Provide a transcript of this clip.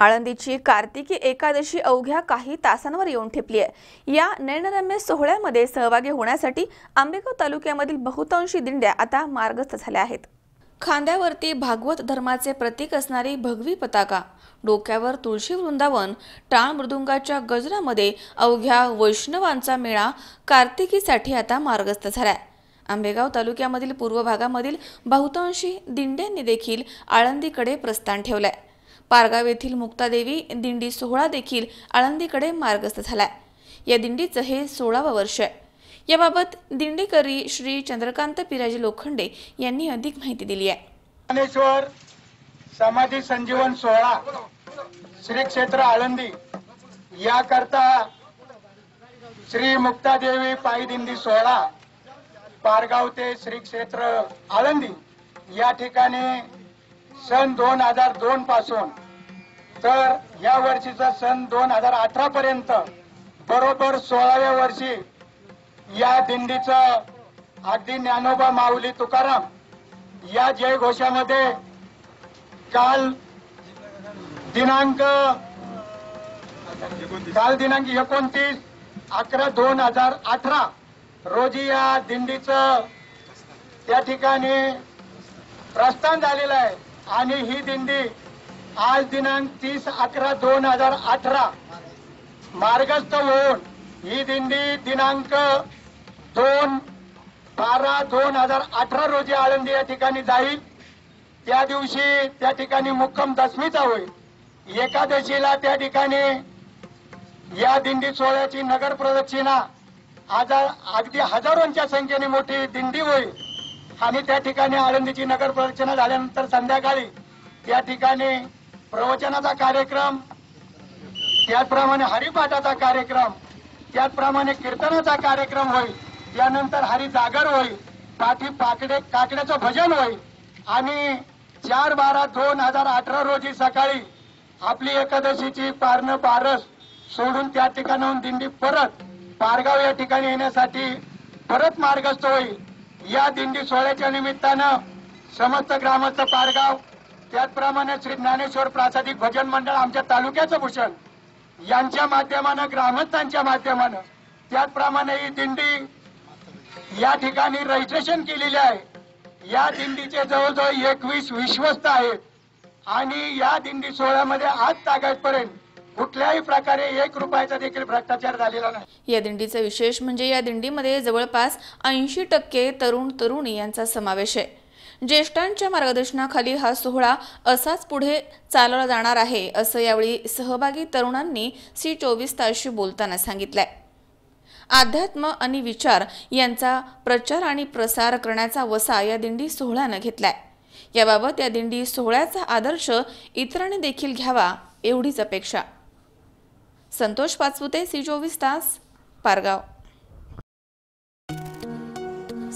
आळंदीची कार्तिकी एकादशी अवघ्या काही तासांवर येऊन ठेपली आहे. या नयनरम्य सोहळ्यामध्ये सहभागी होण्यासाठी आंबेगाव तालुक्यामधील बहुतांशी दिंड्या आता मार्गस्थ झाल्या आहेत. खांद्यावरती भागवत धर्माचे प्रतीक असणारी भगवी पताका डोक्यावर तुळशी वृंदावन टाळ मृदुंगाच्या गजरामध्ये अवघ्या वैष्णवांचा मेळा कार्तिकीसाठी आता मार्गस्थ झालाय. आंबेगाव तालुक्यामधील पूर्व भागामधील बहुतांशी दिंड्यांनी देखील आळंदीकडे प्रस्थान ठेवलंय. पारगाव येथील मुक्तादेवी दिंडी सोहळा देखील आळंदीकडे मार्गस्थ झालाय. या दिंडीचं हे सोळावं वर्ष आहे. याबाबत दिंडीकरी श्री चंद्रकांत पिराजी लोखंडे यांनी अधिक माहिती दिली आहे. ज्ञानेश्वर समाधी संजीवन सोहळा श्री क्षेत्र आळंदी याकरता श्री मुक्तादेवी पायी दिंडी सोहळा पारगाव ते श्री क्षेत्र आळंदी या ठिकाणी सन दोन हजार दोन पासून तर या वर्षीचा सण दोन हजार अठरा पर्यंत बरोबर सोळाव्या वर्षी या दिंडीचं अगदी ज्ञानोबा माऊली तुकाराम या जयघोषामध्ये काल दिनांक काल दिनांक एकोणतीस अकरा दोन हजार अठरा रोजी या दिंडीचं त्या ठिकाणी प्रस्थान झालेलं आहे. आणि ही दिंडी आज दिनांक तीस अकरा दोन हजार अठरा. मार्गस्थ होऊन ही दिंडी दिनांक दोन बारा दोन हजार अठरा रोजी आळंदी या ठिकाणी जाईल. त्या दिवशी त्या ठिकाणी मुक्कम दशमीचा होईल. एकादशीला त्या ठिकाणी या दिंडी सोहळ्याची नगर प्रदक्षिणा आज अगदी हजारोंच्या संख्येने मोठी दिंडी होईल. आणि त्या ठिकाणी आळंदीची नगर प्रदक्षिणा झाल्यानंतर संध्याकाळी त्या ठिकाणी प्रवचनाचा कार्यक्रम त्याचप्रमाणे हरिपाठाचा कार्यक्रम त्याचप्रमाणे कीर्तनाचा कार्यक्रम होईल त्यानंतर हरी जागर होईल पाठी पाकडे काकड्याचं भजन होईल. आणि चार बारा दोन हजार अठरा रोजी सकाळी आपली एकादशीची पारणं पारस सोडून त्या ठिकाणाहून दिंडी परत पारगाव या ठिकाणी येण्यासाठी परत मार्गस्थ होईल. या दिंडी सोहळ्याच्या निमित्तानं समस्त ग्रामस्थ पारगाव त्याचप्रमाणे श्री ज्ञानेश्वर प्रासादिक भजन मंडळ आमच्या तालुक्याचं भूषण यांच्या माध्यमानं ग्रामस्थांच्या माध्यमानं त्याचप्रमाणे ही दिंडी या ठिकाणी रजिस्ट्रेशन केलेली आहे. या दिंडीचे जवळजवळ एकवीस विश्वस्त आहेत. आणि या दिंडी सोहळ्यामध्ये आज तागायतपर्यंत कुठल्याही प्रकारे एक रुपयाचा देखील भ्रष्टाचार झालेला नाही. या दिंडीचं विशेष म्हणजे या दिंडीमध्ये जवळपास ऐंशी टक्के तरुण तरुणी यांचा समावेश आहे. ज्येष्ठांच्या मार्गदर्शनाखाली हा सोहळा असाच पुढे चालवला जाणार आहे असं यावेळी सहभागी तरुणांनी सी चोवीस तासशी बोलताना सांगितलंय. अध्यात्म आणि विचार यांचा प्रचार आणि प्रसार करण्याचा वसा या दिंडी सोहळ्यानं घेतलाय. याबाबत या दिंडी सोहळ्याचा आदर्श इतरांनी देखील घ्यावा एवढीच अपेक्षा. संतोष पाचपुते सी चोवीस तास पारगाव.